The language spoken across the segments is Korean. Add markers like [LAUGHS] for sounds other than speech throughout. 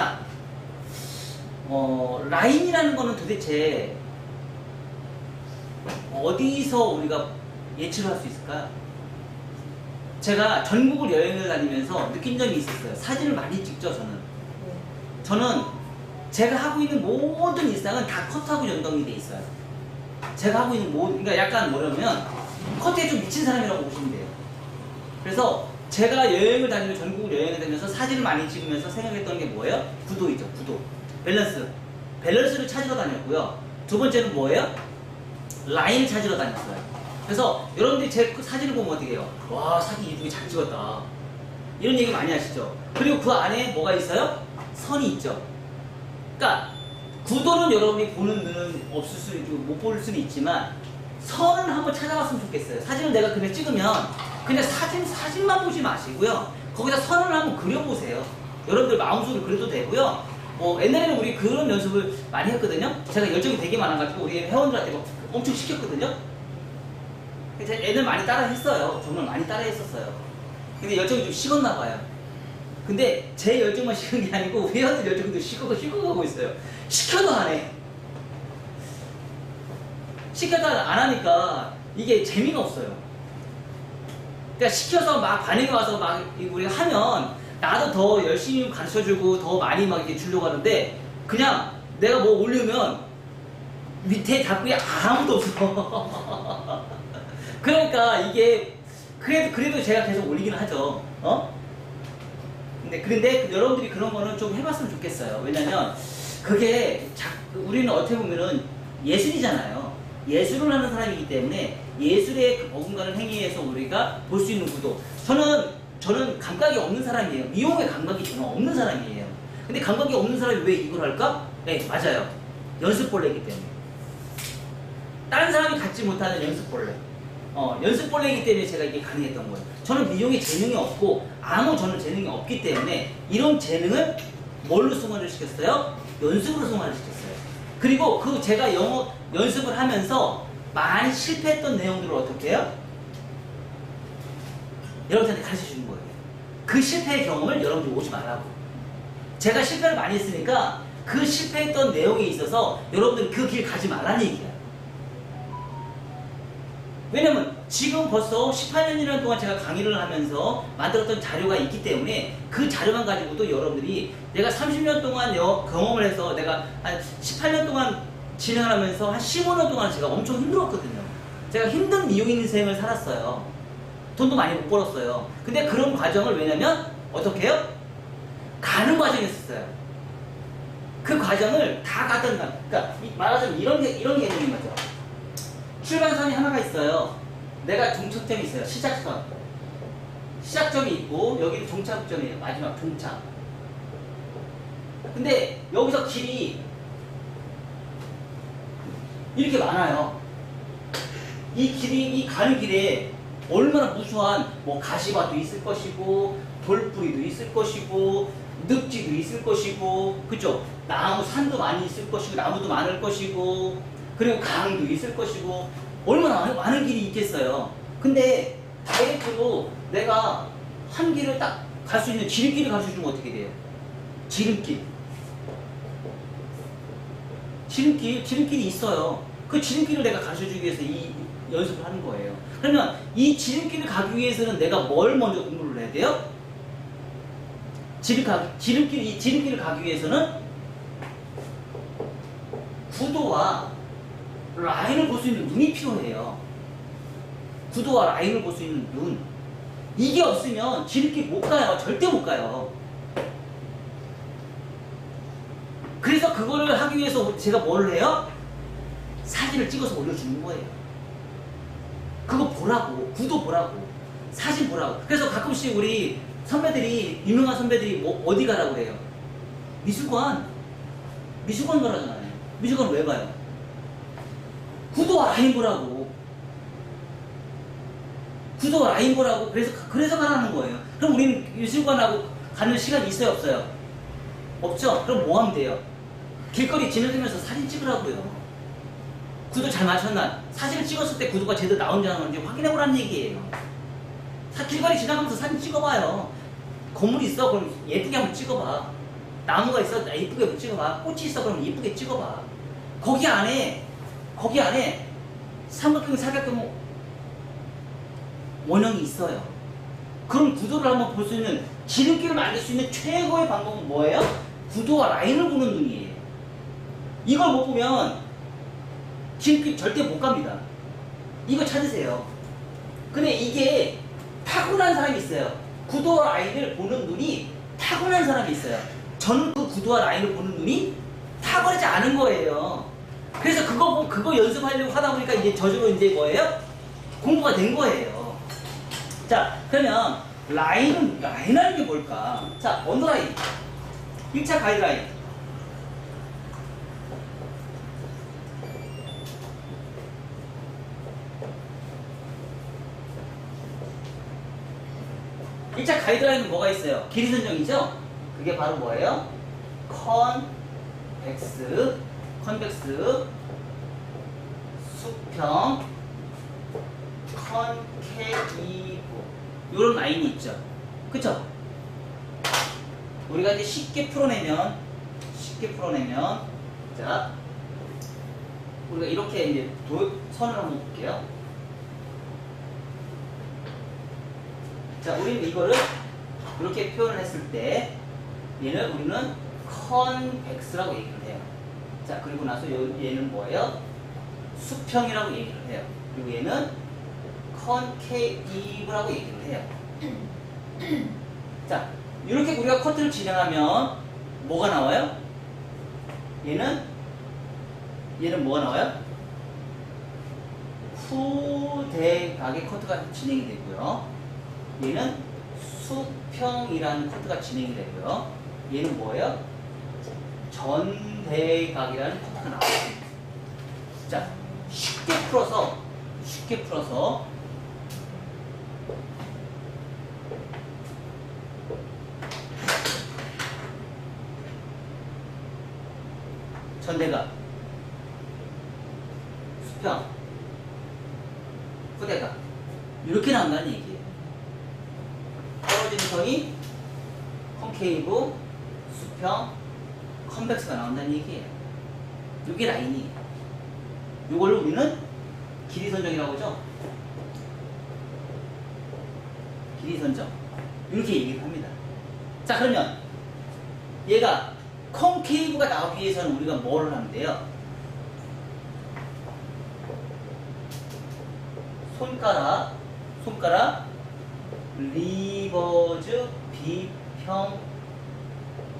자, 어, 라인이라는 거는 도대체 어디서 우리가 예측을 할 수 있을까요? 제가 전국을 여행을 다니면서 느낀 점이 있었어요. 사진을 많이 찍죠, 저는. 저는 제가 하고 있는 모든 일상은 다 컷하고 연동이 돼 있어요. 제가 하고 있는 모든, 그러니까 약간 뭐냐면 컷에 좀 미친 사람이라고 보시면 돼요. 그래서 제가 여행을 다니며 전국을 여행을 다니면서 사진을 많이 찍으면서 생각했던 게 뭐예요? 구도이죠, 구도. 밸런스. 밸런스를 찾으러 다녔고요. 두 번째는 뭐예요? 라인을 찾으러 다녔어요. 그래서 여러분들이 제그 사진을 보면 어떻게 해요? 와, 사진 이쁘게 잘 찍었다. 이런 얘기 많이 하시죠? 그리고 그 안에 뭐가 있어요? 선이 있죠. 그러니까 구도는 여러분이 보는 눈은 없을 수 있고 못 볼 수는 있지만 선을 한번 찾아봤으면 좋겠어요. 사진을 내가 그냥 찍으면 그냥 사진 사진만 보지 마시고요. 거기다 선을 한번 그려보세요. 여러분들 마음속으로 그려도 되고요. 뭐 옛날에는 우리 그런 연습을 많이 했거든요. 제가 열정이 되게 많아가지고 우리 회원들한테 막 엄청 시켰거든요. 그래서 애들 많이 따라 했어요. 정말 많이 따라 했었어요. 근데 열정이 좀 식었나 봐요. 근데 제 열정만 식은 게 아니고 회원들 열정도 식고 식어가고 있어요. 시켜도 안 해. 시켜도 안 하니까 이게 재미가 없어요. 그러니까 시켜서 막 반응이 와서 막 우리가 하면 나도 더 열심히 가르쳐주고 더 많이 막 이렇게 주려고 하는데 그냥 내가 뭐 올리면 밑에 답글이 아무도 없어. [LAUGHS] 그러니까 이게 그래도 그래도 제가 계속 올리긴 하죠. 어? 근데 그런데 여러분들이 그런 거는 좀 해봤으면 좋겠어요. 왜냐면 그게 자, 우리는 어떻게 보면은 예술이잖아요. 예술을 하는 사람이기 때문에 예술의 그 어긋가는 행위에서 우리가 볼 수 있는 구도. 저는 저는 감각이 없는 사람이에요. 미용의 감각이 저는 없는 사람이에요. 근데 감각이 없는 사람이 왜 이걸 할까? 네 맞아요. 연습벌레이기 때문에. 다른 사람이 갖지 못하는 연습벌레. 어, 연습벌레이기 때문에 제가 이게 가능했던 거예요. 저는 미용에 재능이 없고 아무 저는 재능이 없기 때문에 이런 재능을 뭘로 승화를 시켰어요? 연습으로 승화를 시켰어요. 그리고 그 제가 영어 연습을 하면서 많이 실패했던 내용들을 어떻게 해요? 여러분한테 가르쳐 주는 거예요. 그 실패의 경험을 여러분들 오지 말라고. 제가 실패를 많이 했으니까 그 실패했던 내용에 있어서 여러분들 그 길 가지 말라는 얘기야. 왜냐면 지금 벌써 18년이라는 동안 제가 강의를 하면서 만들었던 자료가 있기 때문에 그 자료만 가지고도 여러분들이 내가 30년 동안 여- 경험을 해서 내가 한 18년 동안 진행을 하면서 한 15년 동안 제가 엄청 힘들었거든요. 제가 힘든 미용 인생을 살았어요. 돈도 많이 못 벌었어요. 근데 그런 과정을 왜냐면 어떻게 해요? 가는 과정이었어요. 그 과정을 다 가던 가. 그러니까 이- 말하자면 이런 게 이런 개념인 거죠. 출발선이 하나가 있어요. 내가 종착점이 있어요. 시작선. 시작점이 있고 여기는 종착점이에요. 마지막 종착. 근데 여기서 길이 이렇게 많아요. 이 길이 이 가는 길에 얼마나 무수한 뭐 가시밭도 있을 것이고 돌뿌리도 있을 것이고 늪지도 있을 것이고 그죠? 나무 산도 많이 있을 것이고 나무도 많을 것이고 그리고 강도 있을 것이고 얼마나 많은, 많은 길이 있겠어요. 근데 다이렉트로 내가 한 길을 딱 갈 수 있는 지름길을 가르쳐 주면 어떻게 돼요? 지름길. 지름길, 지름길이 있어요. 그 지름길을 내가 가르쳐 주기 위해서 이 연습을 하는 거예요. 그러면 이 지름길을 가기 위해서는 내가 뭘 먼저 공부를 해야 돼요? 지름 가, 지름길, 이 지름길을 가기 위해서는 구도와 라인을 볼 수 있는 눈이 필요해요. 구도와 라인을 볼 수 있는 눈. 이게 없으면 지름길 못 가요. 절대 못 가요. 그래서 그거를 하기 위해서 제가 뭘 해요? 사진을 찍어서 올려주는 거예요. 그거 보라고, 구도 보라고, 사진 보라고. 그래서 가끔씩 우리 선배들이, 유명한 선배들이 뭐, 어디 가라고 그래요? 미술관. 미술관 가라잖아요. 미술관 왜 가요? 구도와 라인 보라고. 구도와 라인 보라고. 그래서, 그래서 가라는 거예요. 그럼 우리는 미술관하고 가는 시간이 있어요, 없어요? 없죠? 그럼 뭐 하면 돼요? 길거리 지나다니면서 사진 찍으라고요. 구도 잘 맞췄나? 사진을 찍었을 때 구도가 제대로 나온지 안 나오는지 확인해보라는 얘기예요. 사- 길거리 지나가면서 사진 찍어봐요. 건물이 있어? 그럼 예쁘게 한번 찍어봐. 나무가 있어 나 이쁘게 찍어봐 꽃이 있어 그러면 이쁘게 찍어봐 거기 안에 거기 안에 삼각형 사각형 원형이 있어요 그럼 구도를 한번 볼 수 있는 지름길을 만들 수 있는 최고의 방법은 뭐예요? 구도와 라인을 보는 눈이에요 이걸 못 보면 지름길 절대 못 갑니다 이거 찾으세요 근데 이게 타고난 사람이 있어요. 구도와 라인을 보는 눈이 타고난 사람이 있어요. 저는 그 구도와 라인을 보는 눈이 타고나지 않은 거예요. 그래서 그거 보- 그거 연습하려고 하다 보니까 이제 저절로 이제 뭐예요? 공부가 된 거예요. 자, 그러면 라인은 라인이라는 게 뭘까? 자, 언더라인. 1차 가이드라인. 일차 가이드라인은 뭐가 있어요? 길이 선정이죠? 그게 바로 뭐예요? 컨벡스, 컨벡스, 수평, 컨케이브 이런 라인이 있죠. 그쵸? 우리가 이제 쉽게 풀어내면 쉽게 풀어내면 자 우리가 이렇게 이제 도, 선을 한번 볼게요. 자, 우리는 이거를 이렇게 표현을 했을 때 얘는 우리는 컨벡스라고 얘기를 해요. 자, 그리고 나서 요- 얘는 뭐예요? 수평이라고 얘기를 해요. 그리고 얘는 컨케이브라고 얘기를 해요. 자, 이렇게 우리가 커트를 진행하면 뭐가 나와요? 얘는 얘는 뭐가 나와요? 후대각의 커트가 진행이 되고요. 얘는 수평이라는 커트가 진행이 되고요. 얘는 뭐예요? 전대각이라는 커트가 나와요. 자, 쉽게 풀어서 쉽게 풀어서 전대각, 수평, 후대각 이렇게 나온다는 얘기예요. 떨어지는 선이 콘케이브, 수평, 컨벡스가 나온다는 얘기예요. 이게 라인이에요. 이걸 우리는 길이 선정이라고 하죠. 길이 선정. 이렇게 얘기를 합니다. 자, 그러면 얘가 콘케이브가 나오기 위해서는 우리가 뭐를 하면 돼요? 손가락, 손가락, 리버즈 비평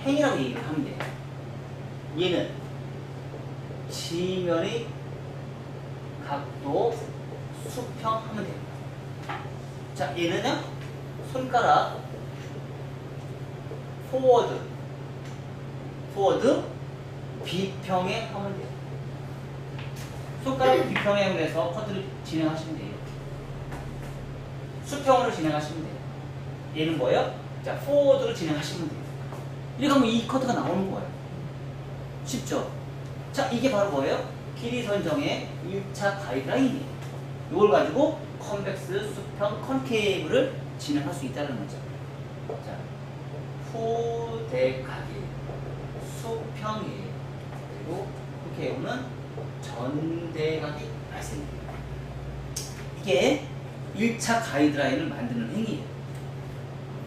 행이라고 얘기를 하면 돼요. 얘는 지면의 각도 수평하면 됩니다. 자, 얘는요, 손가락, 포워드, 포워드, 비평에 하면 돼요. 손가락 비평에 해서 커트를 진행하시면 돼요. 수평으로 진행하시면 돼요. 얘는 뭐예요? 자, 포워드로 진행하시면 돼요. 이렇게 하면 이 커트가 나오는 거예요. 쉽죠? 자, 이게 바로 뭐예요? 길이 선정의 1차 가이드라인이에요. 이걸 가지고 컨벡스, 수평, 컨케이브를 진행할 수 있다는 거죠. 자, 후대각이 수평이에요. 그리고 컨케이브는 전대각이 발생해요. 이게 1차 가이드라인을 만드는 행위예요.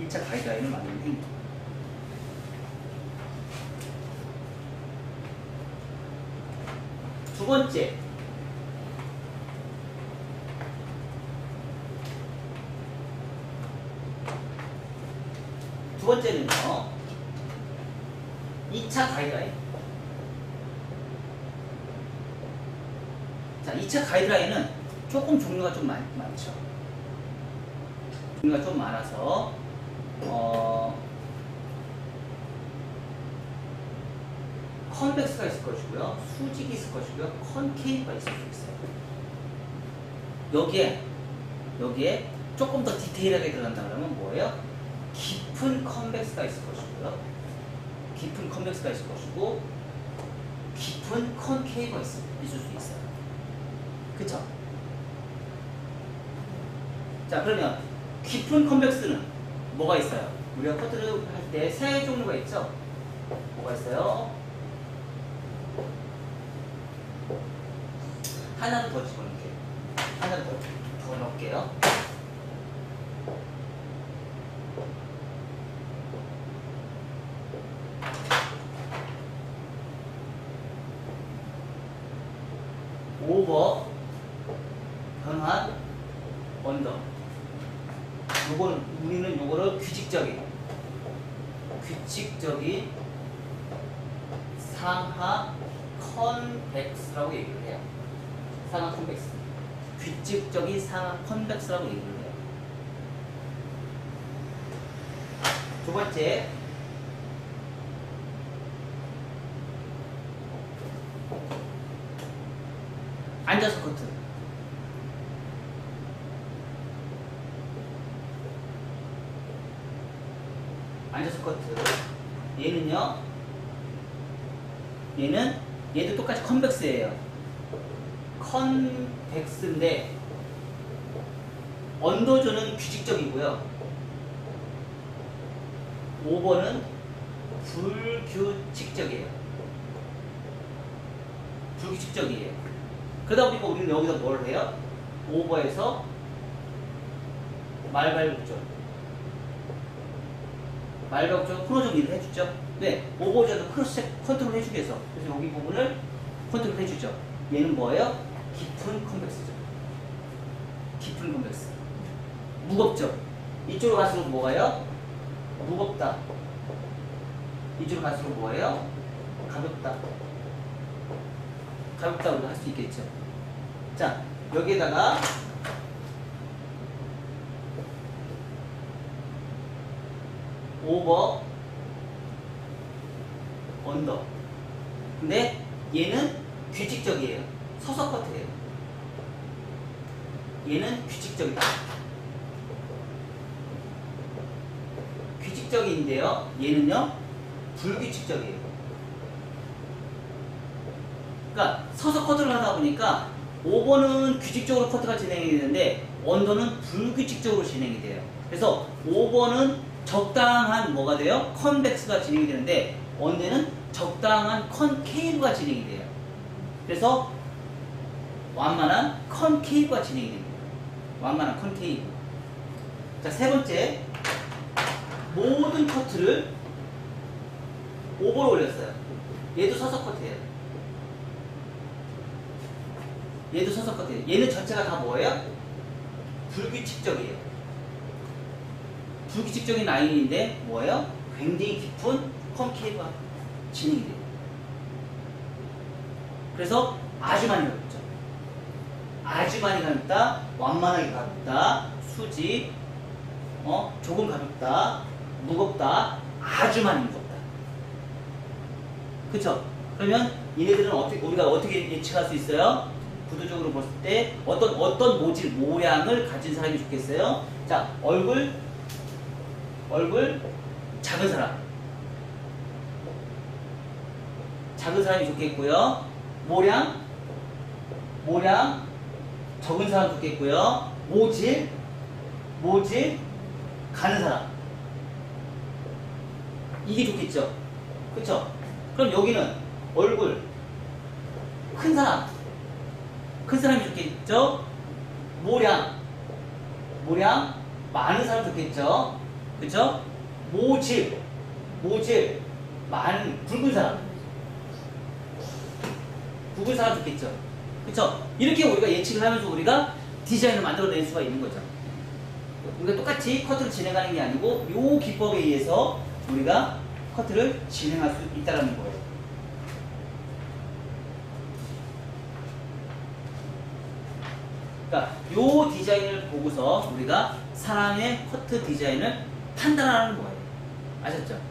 1차 가이드라인을 만드는 행위. 번째. 두 번째는요. 2차 가이드라인. 자, 2차 가이드라인은 조금 종류가 좀 많, 많죠. 종류가 좀 많아서, 어, 컨벡스가 있을 것이고요. 수직이 있을 것이고요. 컨케이브가 있을 수 있어요. 여기에, 여기에 조금 더 디테일하게 들어간다 그러면 뭐예요? 깊은 컨벡스가 있을 것이고요. 깊은 컨벡스가 있을 것이고, 깊은 컨케이브가 있을, 있을 수 있어요. 그쵸? 자, 그러면 깊은 컨벡스는 뭐가 있어요? 우리가 커트를 할 때 세 종류가 있죠? 하나를 더 집어넣을게요. 하나를 더, 더 넣을게요. 오버 변환 언더 요거는 우리는 요거를 규칙적인 규칙적인 상하 컨벡스라고 얘기를 해요. 상하 컨벡스. 규칙적인 상하 컨벡스라고 얘기를 해요. 두 번째. 앉아서 커트. 앉아서 커트. 얘는요. 얘는 얘도 똑같이 컨벡스예요. 컨벡스인데 언더조는 규칙적이고요. 5번은 불규칙적이에요. 불규칙적이에요. 그러다 보니까 우리는 여기서 뭘 해요? 오버에서 말발굽죠. 말발굽죠. 크로 정리를 해주죠. 네, 오버저도 크로스 컨트롤 해주기 위해서. 그래서 여기 부분을 컨트롤 해주죠. 얘는 뭐예요? 깊은 컨벡스죠. 깊은 컨벡스. 무겁죠. 이쪽으로 갈수록 뭐가요? 무겁다. 이쪽으로 갈수록 뭐예요? 가볍다. 가볍다고 할 수 있겠죠. 자, 여기에다가 오버 언더. 근데 얘는 규칙적이에요. 서서 커트예요. 얘는 규칙적이다. 규칙적인데요. 얘는요 불규칙적이에요. 그러니까 서서 커트를 하다 보니까 5번은 규칙적으로 커트가 진행이 되는데 언더는 불규칙적으로 진행이 돼요. 그래서 5번은 적당한 뭐가 돼요? 컨벡스가 진행이 되는데 언더는 적당한 컨케이브가 진행이 돼요. 그래서 완만한 컨케이브가 진행이 됩니다. 완만한 컨케이브. 자, 세 번째. 모든 커트를 5번로 올렸어요. 얘도 서서 커트예요. 얘도 서서 커트예요. 얘는 전체가 다 뭐예요? 불규칙적이에요. 불규칙적인 라인인데 뭐예요? 굉장히 깊은 컨케이브가 진행이 돼요. 그래서 아주 많이 가볍죠. 아주 많이 가볍다, 완만하게 가볍다, 수직, 어, 조금 가볍다, 무겁다, 아주 많이 무겁다. 그쵸? 그러면 얘네들은 어떻게, 우리가 어떻게 예측할 수 있어요? 구도적으로 봤을 때 어떤, 어떤 모질, 모양을 가진 사람이 좋겠어요? 자, 얼굴, 얼굴, 작은 사람. 작은 사람이 좋겠고요. 모량, 모량, 적은 사람 좋겠고요. 모질, 모질, 가는 사람. 이게 좋겠죠. 그쵸? 그럼 여기는 얼굴, 큰 사람. 큰 사람이 좋겠죠? 모량, 모량, 많은 사람 좋겠죠? 그쵸? 모질, 모질, 많은, 굵은 사람. 굵은 사람 좋겠죠? 그쵸? 이렇게 우리가 예측을 하면서 우리가 디자인을 만들어낼 수가 있는 거죠. 우리가 똑같이 커트를 진행하는 게 아니고 요 기법에 의해서 우리가 커트를 진행할 수 있다는 거예요. 그러니까 요 디자인을 보고서 우리가 사람의 커트 디자인을 판단하는 거예요. 아셨죠?